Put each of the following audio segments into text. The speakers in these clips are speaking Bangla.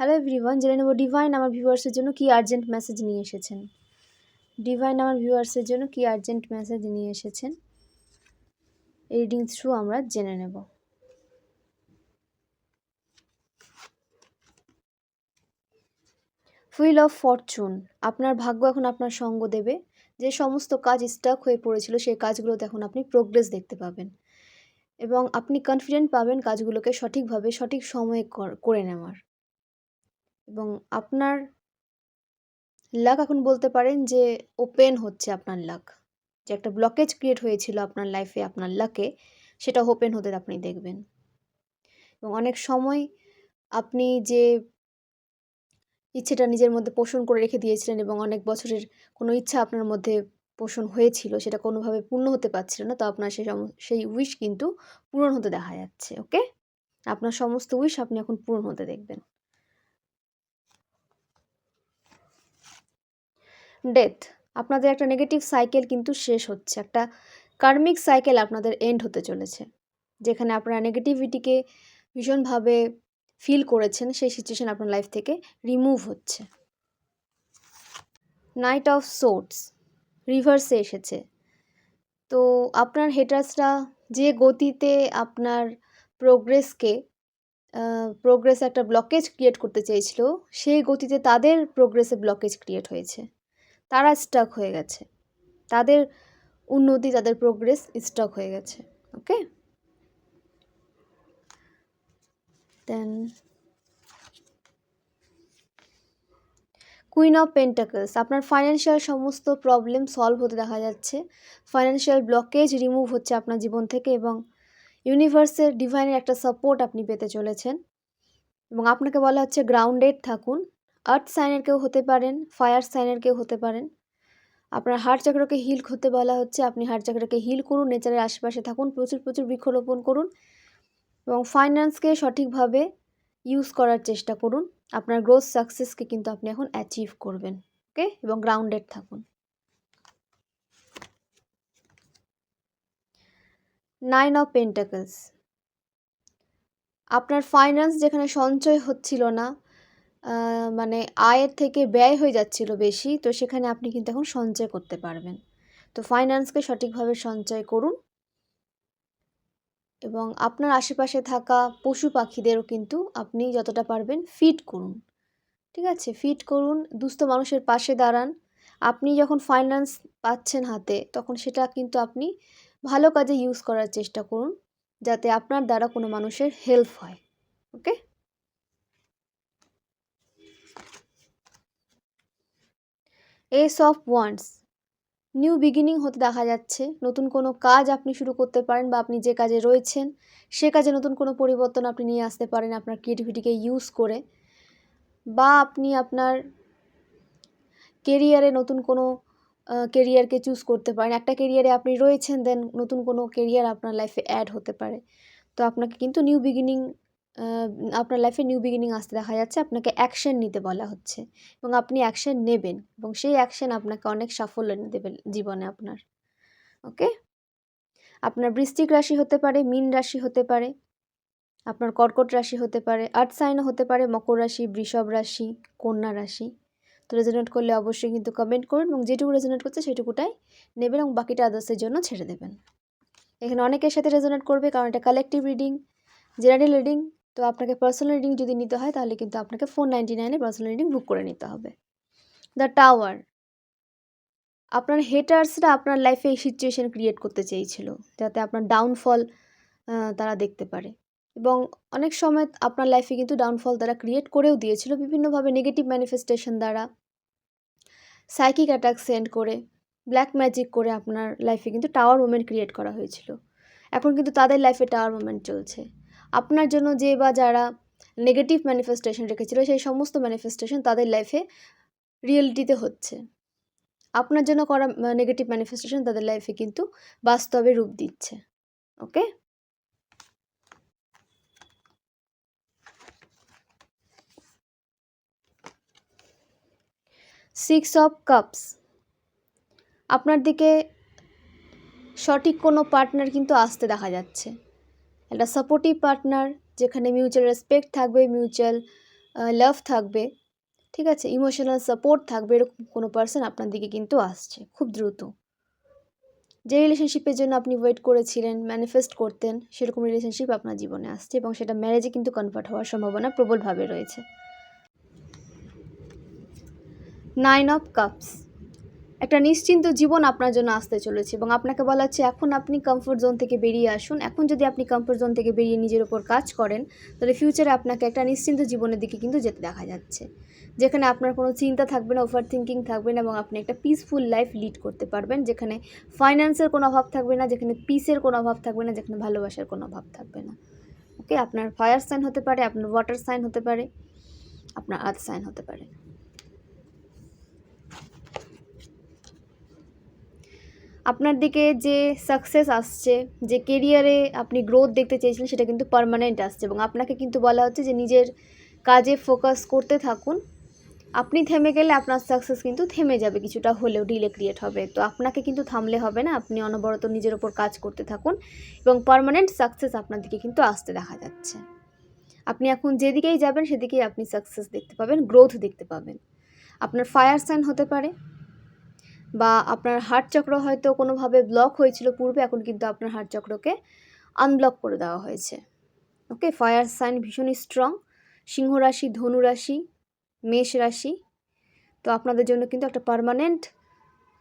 হ্যালো এভরিওয়ান জেনে নেব ডিভাইন আমার ভিউয়ার্সের জন্য কি আর্জেন্ট মেসেজ নিয়ে এসেছেন। ডিভাইন আমার ভিউয়ার্সের জন্য কি আর্জেন্ট মেসেজ নিয়ে এসেছেন? রিডিং থ্রু আমরা জেনে নেব। হুইল অফ ফরচুন আপনার ভাগ্য এখন আপনার সঙ্গ দেবে। যে সমস্ত কাজ স্টাক হয়ে পড়েছিল, সেই কাজগুলোতে এখন আপনি প্রোগ্রেস দেখতে পাবেন। এবং আপনি কনফিডেন্ট পাবেন কাজগুলোকে সঠিকভাবে, সঠিক সময়ে করে নেওয়ার। এবং আপনার লাক এখন বলতে পারেন যে ওপেন হচ্ছে আপনার লাক যে একটা ব্লকেজ ক্রিয়েট হয়েছিল আপনার লাইফে আপনার লাকে সেটা ওপেন হতে আপনি দেখবেন। এবং অনেক সময় আপনি যে ইচ্ছেটা নিজের মধ্যে পোষণ করে রেখে দিয়েছিলেন এবং অনেক বছরের কোনো ইচ্ছা আপনার মধ্যে পোষণ হয়েছিল, সেটা কোনোভাবে পূর্ণ হতে পারছিল না, তো আপনার সেই সেই উইশ কিন্তু পূরণ হতে দেখা যাচ্ছে ওকে আপনার সমস্ত উইশ আপনি এখন পূরণ হতে দেখবেন। ডেথ আপনাদের একটা নেগেটিভ সাইকেল কিন্তু শেষ হচ্ছে। একটা কার্মিক সাইকেল আপনাদের এন্ড হতে চলেছে। যেখানে আপনারা নেগেটিভিটিকে ভীষণভাবে ফিল করেছেন, সেই সিচুয়েশন আপনার লাইফ থেকে রিমুভ হচ্ছে। নাইট অফ সোর্টস রিভার্সে এসেছে। তো আপনার হেটার্সরা যে গতিতে আপনার প্রোগ্রেসকে প্রোগ্রেস একটা ব্লকেজ ক্রিয়েট করতে চেয়েছিল সেই গতিতে তাদের প্রোগ্রেসে ব্লকেজ ক্রিয়েট হয়েছে। তারা স্টাক হয়ে গেছে। তাদের উন্নতি, তাদের প্রোগ্রেস স্টক হয়ে গেছে okay then queen of pentacles আপনার ফাইন্যান্সিয়াল সমস্ত প্রবলেম সলভ হতে দেখা যাচ্ছে। ফাইন্যান্সিয়াল ব্লকেজ রিমুভ হচ্ছে আপনার জীবন থেকে এবং ইউনিভার্সের ডিভাইনের একটা সাপোর্ট আপনি পেতে চলেছেন। এবং আপনাকে বলা হচ্ছে গ্রাউন্ডেড থাকুন। আর্থ সাইনের কেউ হতে পারেন, ফায়ার সাইনের কেউ হতে পারেন। আপনার হার্ট চক্রকে হিল হতে বলা হচ্ছে, আপনি হার্ট চক্রকে হিল করুন, নেচারের আশেপাশে থাকুন, প্রচুর প্রচুর বৃক্ষরোপণ করুন এবং ফাইন্যান্সকে সঠিকভাবে ইউজ করার চেষ্টা করুন। আপনার গ্রোথ সাকসেসকে কিন্তু আপনি এখন অ্যাচিভ করবেন ওকে এবং গ্রাউন্ডেড থাকুন। নাইন অফ পেন্টাকলস আপনার ফাইন্যান্স যেখানে সঞ্চয় হচ্ছিল না মানে আয়ের থেকে ব্যয় হয়ে যাচ্ছিল বেশি, তো সেখানে আপনি কিন্তু এখন সঞ্চয় করতে পারবেন। তো ফাইন্যান্সকে সঠিকভাবে সঞ্চয় করুন এবং আপনার আশেপাশে থাকা পশু পাখিদেরও কিন্তু আপনি যতটা পারবেন ফিট করুন। ঠিক আছে? ফিট করুন, দুস্থ মানুষের পাশে দাঁড়ান। আপনি যখন ফাইন্যান্স পাচ্ছেন হাতে, তখন সেটা কিন্তু আপনি ভালো কাজে ইউজ করার চেষ্টা করুন, যাতে আপনার দ্বারা কোনো মানুষের হেল্প হয়। Okay ace of wands new beginning হতে দেখা যাচ্ছে। নতুন কোনো কাজ আপনি শুরু করতে পারেন বা আপনি যে কাজে রয়েছেন, সে কাজে নতুন কোনো পরিবর্তন আপনি নিয়ে আসতে পারেন আপনার ক্রিয়েটিভিটিকে ইউজ করে বা আপনি আপনার কেরিয়ারে নতুন কোনো কেরিয়ারকে চুজ করতে পারেন। একটা কেরিয়ারে আপনি রয়েছেন দেন নতুন কোনো কেরিয়ার আপনার লাইফে অ্যাড হতে পারে। তো আপনাকে কিন্তু নিউ বিগিনিং আপনার লাইফে নিউ বিগিনিং আসতে দেখা যাচ্ছে, আপনাকে অ্যাকশন নিতে বলা হচ্ছে এবং আপনি অ্যাকশন নেবেন এবং সেই অ্যাকশন আপনাকে অনেক সাফল্য এনে দেবে জীবনে আপনার ওকে আপনার বৃশ্চিক রাশি হতে পারে, মিন রাশি হতে পারে, আপনার কর্কট রাশি হতে পারে আর্থ সাইনও হতে পারে, মকর রাশি, বৃষভ রাশি, কন্যা রাশি। তো রেজনেট করলে অবশ্যই কিন্তু কমেন্ট করুন এবং যেটুকু রেজনেট করছে সেটুকুটাই নেবেন এবং বাকিটা আদার্সের জন্য ছেড়ে দেবেন। এখানে অনেকের সাথে রেজোনেট করবে কারণ এটা কালেকটিভ রিডিং জেনারেল রিডিং তো আপনাকে পার্সোনাল রিডিং যদি নিতে হয়, তাহলে কিন্তু আপনাকে ফোর নাইনটি নাইনে পার্সোনাল রিডিং বুক করে নিতে হবে। দ্য টাওয়ার আপনার হেটার্সরা আপনার লাইফে এই সিচুয়েশন ক্রিয়েট করতে চেয়েছিল, যাতে আপনার ডাউনফল তারা দেখতে পারে। এবং অনেক সময় আপনার লাইফে কিন্তু ডাউনফল তারা ক্রিয়েট করেও দিয়েছিল, বিভিন্নভাবে নেগেটিভ ম্যানিফেস্টেশন দ্বারা। সাইকিক অ্যাটাক সেন্ড করে ব্ল্যাক ম্যাজিক করে আপনার লাইফে কিন্তু টাওয়ার মুভমেন্ট ক্রিয়েট করা হয়েছিল। এখন কিন্তু তাদের লাইফে টাওয়ার মুভমেন্ট চলছে। আপনার জন্য যে বা যারা নেগেটিভ ম্যানিফেস্টেশন রেখেছিল, সেই সমস্ত ম্যানিফেস্টেশন তাদের লাইফে রিয়েলিটিতে হচ্ছে। আপনার জন্য করা নেগেটিভ ম্যানিফেস্টেশন তাদের লাইফে কিন্তু বাস্তবে রূপ দিচ্ছে। ওকে সিক্স অফ কাপস আপনার দিকে সঠিক কোনো পার্টনার কিন্তু আসতে দেখা যাচ্ছে। একটা সাপোর্টিভ পার্টনার যেখানে মিউচুয়াল রেসপেক্ট থাকবে মিউচুয়াল লাভ থাকবে, ঠিক আছে? ইমোশনাল সাপোর্ট থাকবে, এরকম কোনো পার্সন আপনার দিকে কিন্তু আসছে খুব দ্রুত। যে রিলেশনশিপের জন্য আপনি ওয়েট করেছিলেন ম্যানিফেস্ট করতেন, সেরকম রিলেশনশিপ আপনার জীবনে আসছে এবং সেটা ম্যারেজে কিন্তু কনভার্ট হওয়ার সম্ভাবনা প্রবলভাবে রয়েছে। নাইন অফ কাপস একটা নিশ্চিন্ত জীবন আপনার জন্য আসতে চলেছে এবং আপনাকে বলা হচ্ছে, এখন আপনি কমফোর্ট জোন থেকে বেরিয়ে আসুন। এখন যদি আপনি কমফোর্ট জোন থেকে বেরিয়ে নিজের ওপর কাজ করেন, তাহলে ফিউচারে আপনাকে একটা নিশ্চিন্ত জীবনের দিকে কিন্তু যেতে দেখা যাচ্ছে। যেখানে আপনার কোনো চিন্তা থাকবে না ওভার থিঙ্কিং থাকবে না এবং আপনি একটা পিসফুল লাইফ লিড করতে পারবেন। যেখানে ফাইন্যান্সের কোনো অভাব থাকবে না, যেখানে পিসের কোনো অভাব থাকবে না, যেখানে ভালোবাসার কোনো অভাব থাকবে না। ওকে আপনার ফায়ার সাইন হতে পারে, আপনার ওয়াটার সাইন হতে পারে, আপনার আর্থ সাইন হতে পারে। আপনার দিকে যে সাকসেস আসছে, যে কেরিয়ারে আপনি গ্রোথ দেখতে চেয়েছিলেন, সেটা কিন্তু পারমানেন্ট আসছে এবং আপনাকে কিন্তু বলা হচ্ছে যে নিজের কাজে ফোকাস করতে থাকুন। আপনি থেমে গেলে আপনার সাকসেস কিন্তু থেমে যাবে, কিছুটা হলেও ডিলে ক্রিয়েট হবে। তো আপনাকে কিন্তু থামলে হবে না, আপনি অনবরত নিজের ওপর কাজ করতে থাকুন এবং পারমানেন্ট সাকসেস আপনার দিকে কিন্তু আসতে দেখা যাচ্ছে। আপনি এখন যেদিকেই যাবেন, সেদিকেই আপনি সাকসেস দেখতে পাবেন গ্রোথ দেখতে পাবেন। আপনার ফায়ার সাইন হতে পারে বা আপনার হার্ট চক্র হয়তো কোনোভাবে ব্লক হয়েছিল পূর্বে, এখন কিন্তু আপনার হার্ট চক্রকে আনব্লক করে দেওয়া হয়েছে। ওকে ফায়ার সাইন ভীষণই স্ট্রং সিংহ রাশি, ধনু রাশি, মেষ রাশি। তো আপনাদের জন্য কিন্তু একটা পারমানেন্ট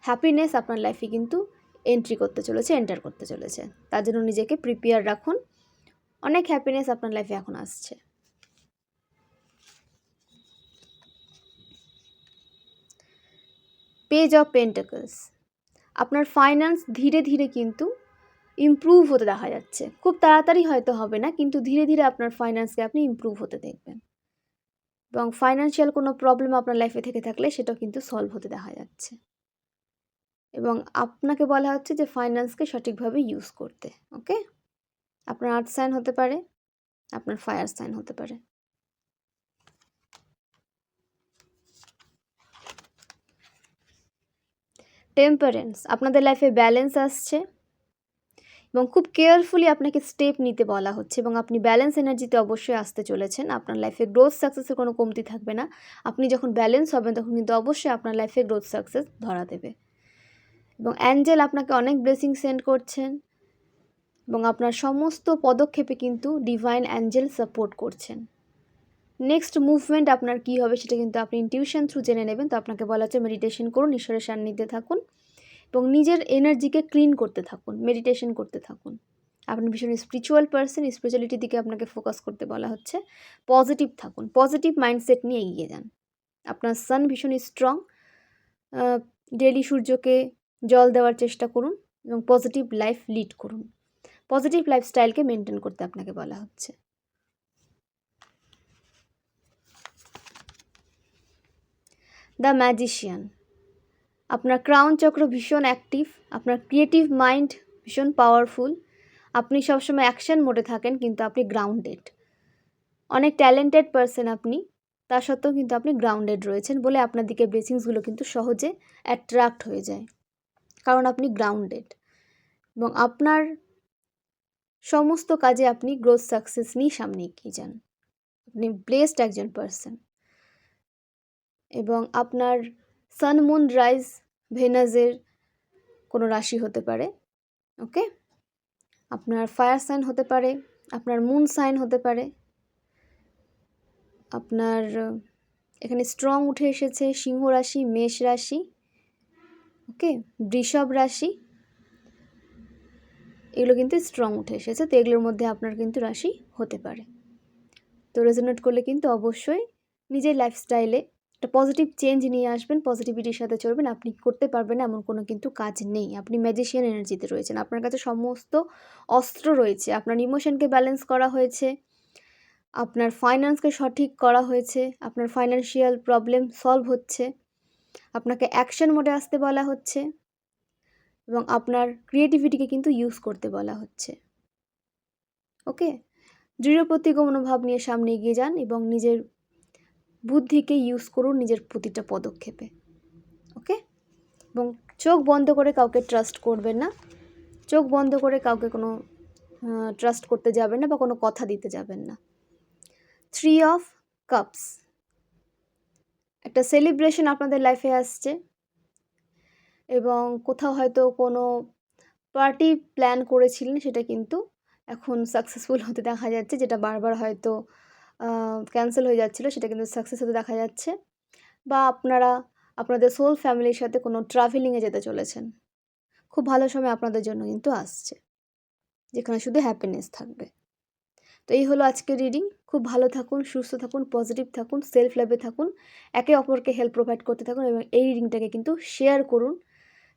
হ্যাপিনেস আপনার লাইফে কিন্তু এন্ট্রি করতে চলেছে এন্টার করতে চলেছে। তার জন্য নিজেকে প্রিপেয়ার রাখুন। অনেক হ্যাপিনেস আপনার লাইফে এখন আসছে। পেজ অফ পেন্টাকলস আপনার ফাইন্যান্স ধীরে ধীরে কিন্তু ইমপ্রুভ হতে দেখা যাচ্ছে। খুব তাড়াতাড়ি হয়তো হবে না, কিন্তু ধীরে ধীরে আপনার ফাইন্যান্সকে আপনি ইমপ্রুভ হতে দেখবেন। এবং ফাইন্যান্সিয়াল কোনো প্রবলেম আপনার লাইফে থেকে থাকলে সেটাও কিন্তু সলভ হতে দেখা যাচ্ছে। এবং আপনাকে বলা হচ্ছে যে ফাইন্যান্সকে সঠিকভাবে ইউজ করতে ওকে আপনার আর্থ সাইন হতে পারে, আপনার ফায়ার সাইন হতে পারে। টেম্পারেন্স আপনাদের লাইফে ব্যালেন্স আসছে এবং খুব কেয়ারফুলি আপনাকে স্টেপ নিতে বলা হচ্ছে এবং আপনি ব্যালেন্স এনার্জিতে অবশ্যই আসতে চলেছেন। আপনার লাইফে গ্রোথ সাকসেসের কোনো কমতি থাকবে না। আপনি যখন ব্যালেন্স হবেন তখন কিন্তু অবশ্যই আপনার লাইফে গ্রোথ সাকসেস ধরা দেবে। এবং অ্যাঞ্জেল আপনাকে অনেক ব্লেসিং সেন্ড করছেন এবং আপনার সমস্ত পদক্ষেপে কিন্তু ডিভাইন অ্যাঞ্জেল সাপোর্ট করছেন। নেক্সট মুভমেন্ট আপনার কী হবে সেটা কিন্তু আপনি ইনটিউশন থ্রু জেনে নেবেন। তো আপনাকে বলা হচ্ছে মেডিটেশন করুন, ঈশ্বরের সান্নিধ্যে থাকুন এবং নিজের এনার্জিকে ক্লিন করতে থাকুন মেডিটেশন করতে থাকুন। আপনি ভীষণ স্পিরিচুয়াল পার্সন স্পিরিচুয়ালিটির দিকে আপনাকে ফোকাস করতে বলা হচ্ছে। পজিটিভ থাকুন পজিটিভ মাইন্ডসেট নিয়ে এগিয়ে যান। আপনার সান ভীষণ স্ট্রং ডেলি সূর্যকে জল দেওয়ার চেষ্টা করুন এবং পজিটিভ লাইফ লিড করুন। পজিটিভ লাইফস্টাইলকে মেনটেন করতে আপনাকে বলা হচ্ছে। The magician. আপনার ক্রাউন চক্র ভীষণ অ্যাক্টিভ, আপনার ক্রিয়েটিভ মাইন্ড ভীষণ পাওয়ারফুল। আপনি সবসময় অ্যাকশন মোডে থাকেন, কিন্তু আপনি গ্রাউন্ডেড। অনেক ট্যালেন্টেড পারসন আপনি, তা সত্ত্বেও কিন্তু আপনি গ্রাউন্ডেড রয়েছেন বলে আপনার দিকে ব্লেসিংসগুলো কিন্তু সহজে অ্যাট্রাক্ট হয়ে যায়, কারণ আপনি গ্রাউন্ডেড। এবং আপনার সমস্ত কাজে আপনি গ্রোথ সাকসেস নিয়ে সামনে এগিয়ে যান। আপনি ব্লেসড একজন পারসন। এবং আপনার সান মুন রাইজ ভেনাসের কোনো রাশি হতে পারে ওকে আপনার ফায়ার সাইন হতে পারে, আপনার মুন সাইন হতে পারে, আপনার, এখানে স্ট্রং উঠে এসেছে, সিংহ রাশি, মেষ রাশি ওকে বৃষভ রাশি, এগুলো কিন্তু স্ট্রং উঠে এসেছে, তো এগুলোর মধ্যে আপনার কিন্তু রাশি হতে পারে। তো রেজোনেট করলে কিন্তু অবশ্যই নিজের লাইফস্টাইলে একটা পজিটিভ চেঞ্জ নিয়ে আসবেন পজিটিভিটির সাথে চলবেন, আপনি করতে পারবেন এমন কোনো কিন্তু কাজ নেই। আপনি ম্যাজিশিয়ান এনার্জিতে রয়েছেন, আপনার কাছে সমস্ত অস্ত্র রয়েছে, আপনার ইমোশনকে ব্যালেন্স করা হয়েছে, আপনার ফাইন্যান্সকে সঠিক করা হয়েছে, আপনার ফাইন্যান্সিয়াল প্রবলেম সলভ হচ্ছে, আপনাকে অ্যাকশন মোডে আসতে বলা হচ্ছে, এবং আপনার ক্রিয়েটিভিটিকে কিন্তু ইউজ করতে বলা হচ্ছে। ওকে দৃঢ় প্রতিজ্ঞ মনোভাব নিয়ে সামনে এগিয়ে যান এবং নিজের বুদ্ধিকে ইউজ করুন নিজের প্রতিটা পদক্ষেপে ওকে এবং চোখ বন্ধ করে কাউকে ট্রাস্ট করবেন না। চোখ বন্ধ করে কাউকে কোনো ট্রাস্ট করতে যাবেন না বা কোনো কথা দিতে যাবেন না। থ্রি অফ কাপস একটা সেলিব্রেশন আপনাদের লাইফে আসছে। এবং কোথাও হয়তো কোনো পার্টি প্ল্যান করেছিলেন, সেটা কিন্তু এখন সাকসেসফুল হতে দেখা যাচ্ছে, যেটা বারবার হয়তো ক্যান্সেল হয়ে যাচ্ছিল, সেটা কিন্তু সাকসেস হতে দেখা যাচ্ছে। বা আপনারা, আপনাদের সোল ফ্যামিলির সাথে কোনো ট্রাভেলিংয়ে যেতে চলেছেন। খুব ভালো সময় আপনাদের জন্য কিন্তু আসছে। যেখানে শুধু হ্যাপিনেস থাকবে। তো এই হলো আজকের রিডিং খুব ভালো থাকুন, সুস্থ থাকুন পজিটিভ থাকুন সেলফ লাভে থাকুন, একে অপরকে হেল্প প্রোভাইড করতে থাকুন এবং এই রিডিংটাকে কিন্তু শেয়ার করুন।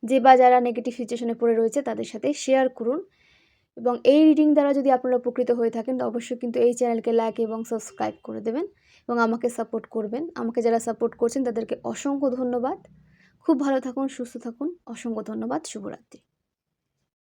যে বা যারা নেগেটিভ সিচুয়েশনে পড়ে রয়েছে, তাদের সাথে শেয়ার করুন। এবং এই রিডিং দ্বারা যদি আপনারা উপকৃত হয়ে থাকেন, তো অবশ্যই কিন্তু এই চ্যানেলকে লাইক এবং সাবস্ক্রাইব করে দেবেন এবং আমাকে সাপোর্ট করবেন। আমাকে যারা সাপোর্ট করছেন, তাদেরকে অসংখ্য ধন্যবাদ। খুব ভালো থাকুন, সুস্থ থাকুন। অসংখ্য ধন্যবাদ। শুভরাত্রি।